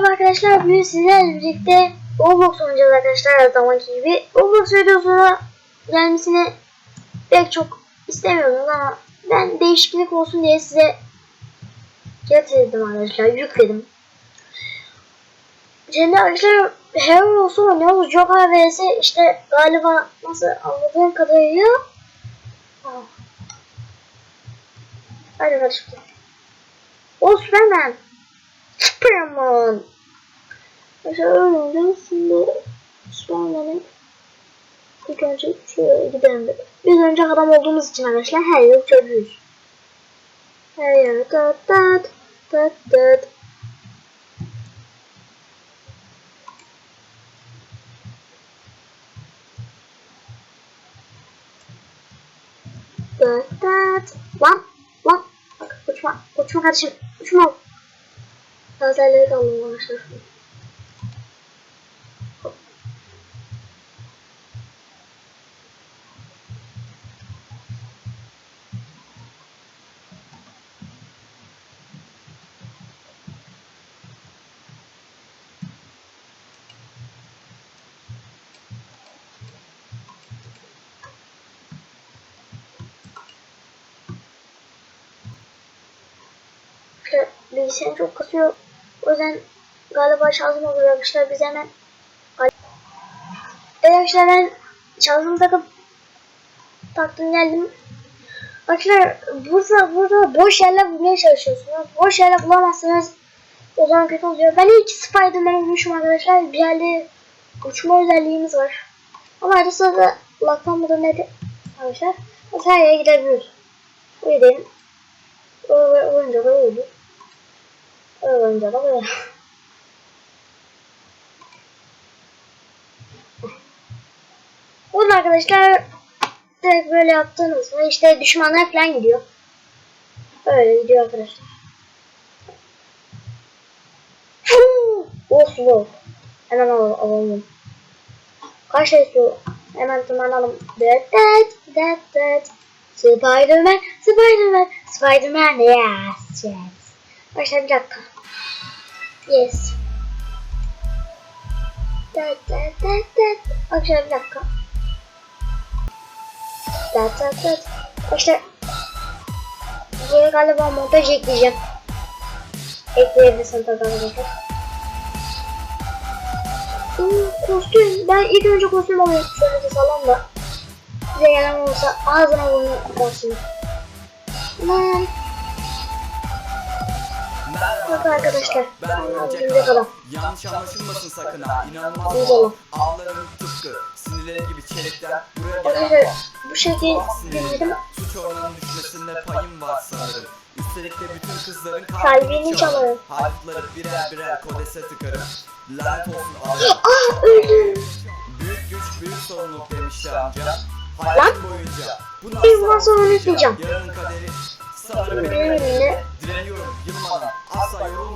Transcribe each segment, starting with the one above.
Merhaba arkadaşlar, bugün sizlerle birlikte Roblox oynayacağız arkadaşlar her zamanki gibi. Roblox videosuna gelmesini pek çok istemiyordum ama ben değişiklik olsun diye size getirdim arkadaşlar, yükledim. Şimdi arkadaşlar Hero olsun oynuyoruz. Joker vs işte galiba nasıl anladığım kadarıyla Ah. Hadi başlayalım. O Superman. Superman. Mesela öyle oldu. Şimdi ilk önce şöyle gidelim dedim. Biz önce adam olduğumuz için arkadaşlar her yıl çocuğuz. Her yer tat tat tat tat. Tat tat. Lan lan. Bak uçma. Uçma kardeşim. Uçma. Lazerleri de alalım arkadaşlar. İşte bilgisayarım çok kasıyor. O yüzden galiba şarjım oluyor arkadaşlar. Biz hemen Evet arkadaşlar ben şarjımı takıp taktım geldim. Arkadaşlar burada, burada boş yerler bulmaya çalışıyorsunuz. Boş yerler bulamazsanız o zaman kötü oluyor. Ben ilk Spiderman'ı bulmuşum arkadaşlar. Bir yerde uçma özelliğimiz var. Ama arada sırada laktan mıdır nedir arkadaşlar. Biz her yere gidebiliyoruz. O gidelim. O oyunca da böyle. Bunu arkadaşlar direkt böyle yaptığınız mı işte düşmanlar falan gidiyor. Öyle gidiyor arkadaşlar. of of. Hemen alalım. alalım. Kaç şey su? Hemen tırmanalım. Dat dat dat dat. Spiderman, Spiderman, Spiderman, yes, yes. Dakika. Yes. Dat dat dat dat. Arkadaşlar bir dakika. Dat dat dat. Arkadaşlar. Buraya galiba montaj ekleyeceğim. Ekleyebilirsin tabii arkadaşlar. Hmm, kostüm. Ben ilk önce kostüm alayım. Şöyle bir salon da. Size gelen olursa ağzına vurmasın. Lan. Bak arkadaşlar. Adam. adam. Yanlış anlaşılmasın sakın ha. İnanılmaz tıpkı. Sinirlerim gibi çelikten. Buraya gelen Arkadaşlar bu şekil dinledim. Suç oranının düşmesinde payım var sanırım. Üstelik de bütün kızların Kalbini çalarım. Harfları birer birer kodese tıkarım. Lanet olsun ağlarım. Ah öldüm. Büyük güç büyük sorumluluk demişti amca. Hayatım boyunca. Bu Bir bundan sonra unutmayacağım. Yarının kaderi. Sanırım Benim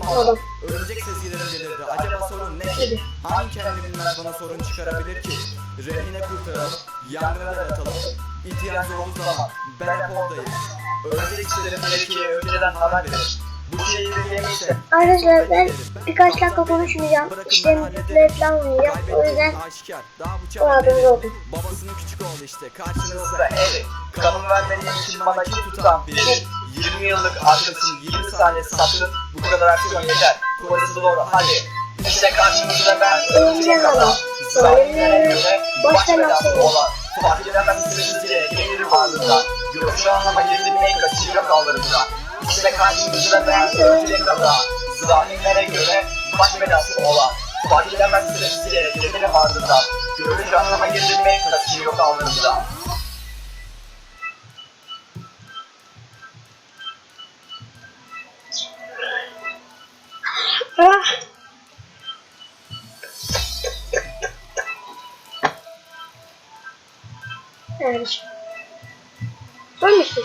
Anladım. Örümcek sezgilerim delirdi. Acaba sorun ne ki? Hangi kendi bilmez bana sorun çıkarabilir ki? Rehine kurtaralım, yangına da atalım. İhtiyaç olduğu zaman ben hep oradayım. Örümcek isterim belki önceden haber verir. Bu şeyi yemeyse. Arkadaşlar ben birkaç dakika konuşmayacağım. İşlemle falan oynayacağım. O yüzden Aşikar, daha bıçak o haberiniz olsun. Babasının küçük oğlu işte karşınızda Harry Kanın vermediğim için bana kim tutan biri 20 yıllık arkadaşını 20 saniye sattın Bu kadar aksiyon yeter. Kolisi doğru. Hadi. İşte karşınızda ben. Örümcek adam. Zalimlere göre Baş belası olan. Fark edemez süreciye gelirim ardından Görüşü anlama girdiğimde kaçıyor kaldırımda İşte karşınızda ben. Örümcek adam Zalimlere göre baş belası olan. Fark edemez süreciye gelirim ardından Görüşü anlama girdiğimde kaçıyor kaldırımda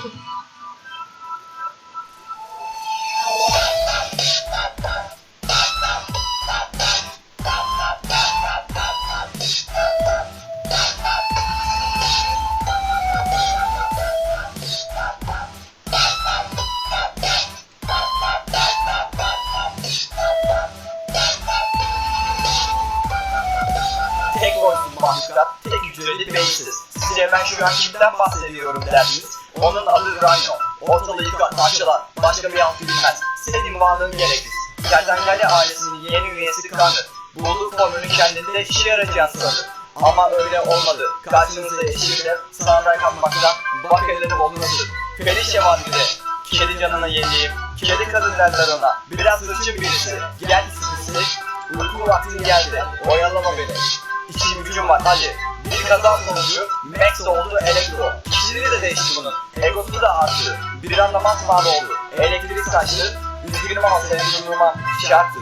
çekin. Tek boysun banka, tek ücretli meclis. Şey. Size ben şu rakibinden bahsediyorum dersiniz. Onun adı Ranyo. Ortalığı yıkar, parçalar, başka bir alt bilmez. Senin varlığın gereksiz. Kertenkele ailesinin yeni üyesi kanı. Bulduğu formülü kendinde işe yarayacağını sanır. Ama öyle olmadı. Karşınızda eşiyle sağdan kalkmaktan bak elleri bozulmasın. Felice var bir de. Kedi canına yeniyim. Kedi kadın derler ona. Biraz hırçın birisi. Gel ismisi. Uyku vaktin geldi. Oyalama beni. İşim gücüm var hadi. Bir kaza sonucu Max oldu Elektro. Kişiliği de değişti bunun. Egosu da arttı. Bir anda masmavi oldu. Elektrik saçtı. Üzgünüm ama senin duruma şarttı.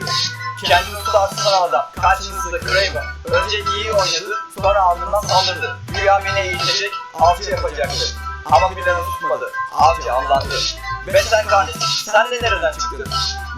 Kendini tutarsın adam. Karşınızda Kraven. Önce iyi oynadı, sonra ardından saldırdı. Güya beni eğitecek, avcı yapacaktı. Ama planı tutmadı. Avcı avlandı. Ve sen kardeş, sen de nereden çıktın?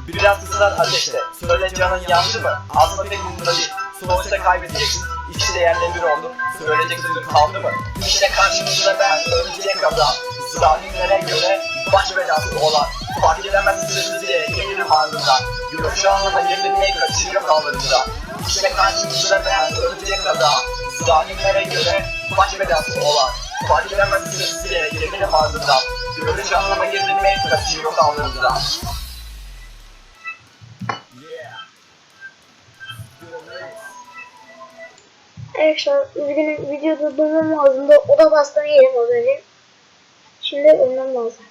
Biraz ısrar ateşte. Söyle canın yandı mı? Aslında pek umurumda değil. Sonuçta kaybedeceksin. İkisi de yerle bir oldu. Söyleyecek sözün kaldı mı? İşte karşınızda ben ölecek adam. Zalimlere göre baş belası olan. Fark edemezsiniz diye gelirim ardından. Görüşü anlama yerini ne kaçırıyor kaldırımda. İşte karşınızda ben ölecek adam. Zalimlere göre baş belası olan. Fark edemezsiniz diye gelirim ardından. Görüşü anlama yerini ne kaçırıyor kaldırımda. Arkadaşlar üzgünüm videoda durmam lazımdı. Oda bastığını yedim az önce. Şimdi ölmem lazım.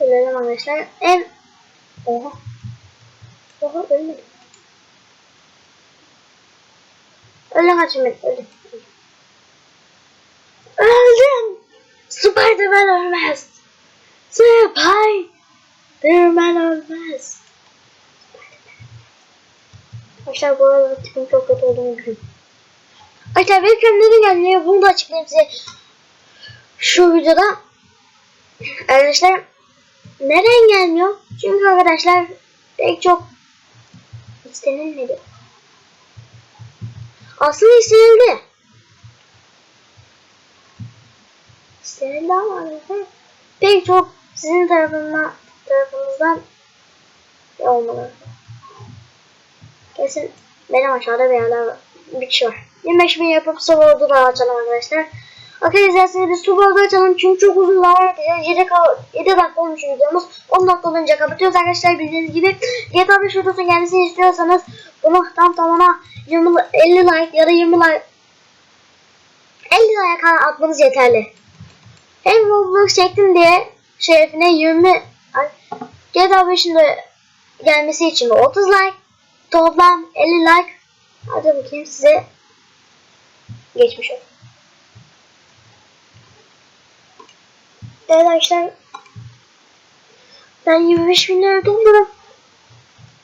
Ölelim arkadaşlar. En... Oha. Oha ölmedim. Öldüm açım ben. Öldüm. Öldüm. Spiderman ölmez. Spiderman ölmez. Arkadaşlar bu arada tipim çok kötü olduğunu biliyorum. Arkadaşlar benim neden gelmiyor bunu da açıklayayım size. Şu videoda. Arkadaşlar neden gelmiyor? Çünkü arkadaşlar pek çok istenilmedi. Aslında istenildi. İstenildi ama arkadaşlar pek çok sizin tarafından tarafınızdan olmalı. Kesin benim aşağıda bir yerler var. Bir kişi var. 25 bin yapıp su bordu da açalım arkadaşlar. Arkadaşlar size bir su bordu açalım çünkü çok uzun zaman edeceğiz. 7, 7 dakika olmuş videomuz. 10 dakika olunca kapatıyoruz arkadaşlar bildiğiniz gibi. GTA 5 videosunun gelmesini istiyorsanız bunu tam tamına 20, 50 like ya da 20 like 50 like atmanız yeterli. Hem Roblox çektim diye şerefine 20 ay, GTA 5'in de gelmesi için de 30 like toplam 50 like hadi bakayım size geçmiş olsun. Evet arkadaşlar ben 25 bin lira topladım.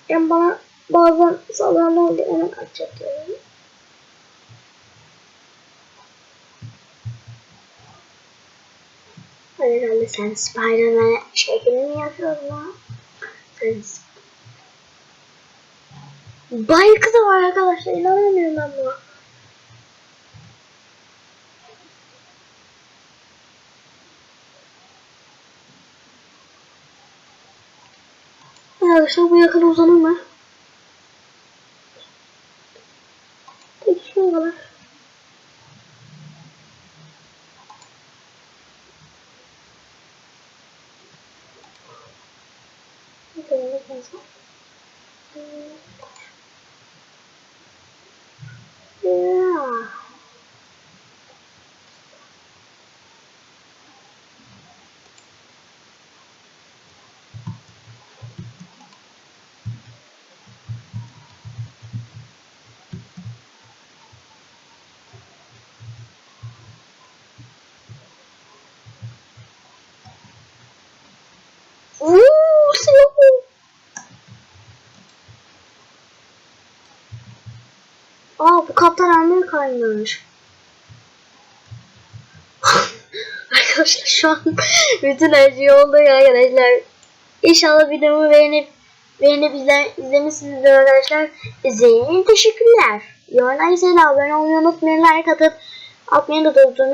Yani bana bazen sağlarla oldu kaçacak diyorum. Herhalde sen Spiderman'e şeklini mi yapıyordun Sen Bike da var arkadaşlar inanamıyorum ben buna. Arkadaşlar bu yakın uzanır mı? Peki şu kadar. Bakalım ne lazım. Bu Kaptan Amerika'ymış. arkadaşlar şu an bütün her şey oldu ya arkadaşlar. İnşallah videomu beğenip beğenip izle, izlemişsinizdir arkadaşlar. İzlediğiniz teşekkürler. Yorumlar izleyin abone olmayı unutmayın. Like atıp atmayı da unutmayın.